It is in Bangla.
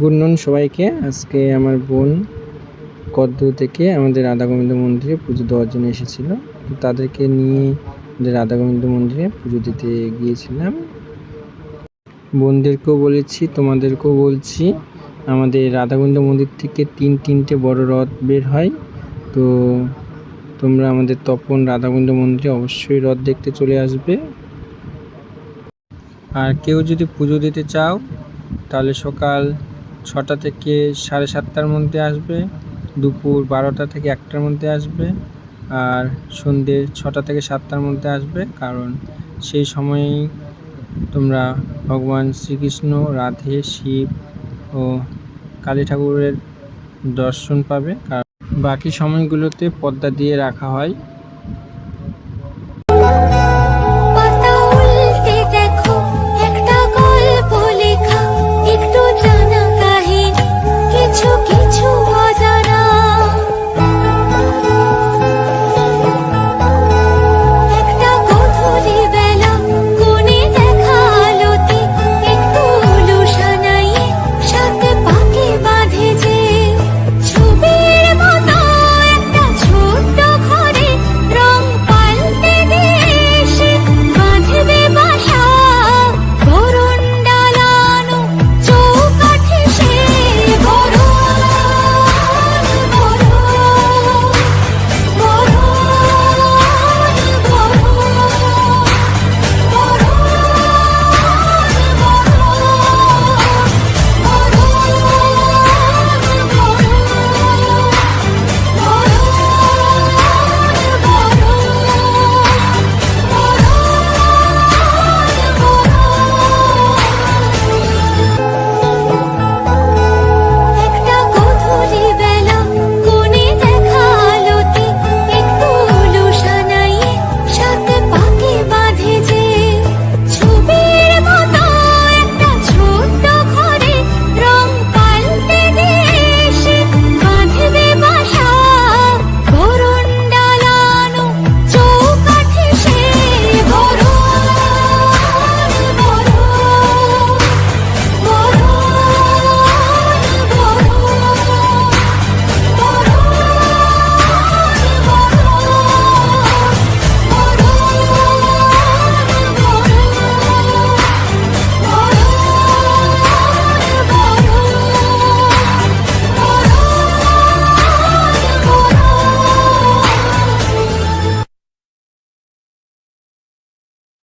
গুড নুন সবাইকে, আজকে আমার বোন কদ্দু থেকে আমাদের রাধা গোবিন্দ মন্দিরে পুজো দেওয়ার জন্য এসেছিল। তো তাদেরকে নিয়ে আমাদের রাধা গোবিন্দ মন্দিরে পুজো দিতে গিয়েছিলাম। বোনদেরকেও বলেছি, তোমাদেরকেও বলছি, আমাদের রাধা গোবিন্দ মন্দির থেকে তিন তিনটে বড় রথ বের হয়। তো তোমরা আমাদের তপন রাধা গোবিন্দ মন্দিরে অবশ্যই রথ দেখতে চলে আসবে। আর কেউ যদি পুজো দিতে চাও, তাহলে সকাল ছটা থেকে সাড়ে সাতটার মধ্যে আসবে, দুপুর বারোটা থেকে একটার মধ্যে আসবে আর সন্ধ্যে ছটা থেকে সাতটার মধ্যে আসবে কারণ সেই সময়েই তোমরা ভগবান শ্রীকৃষ্ণ, রাধে, শিব ও কালী ঠাকুরের দর্শন পাবে। বাকি সময়গুলোতে পদ্মা দিয়ে রাখা হয়।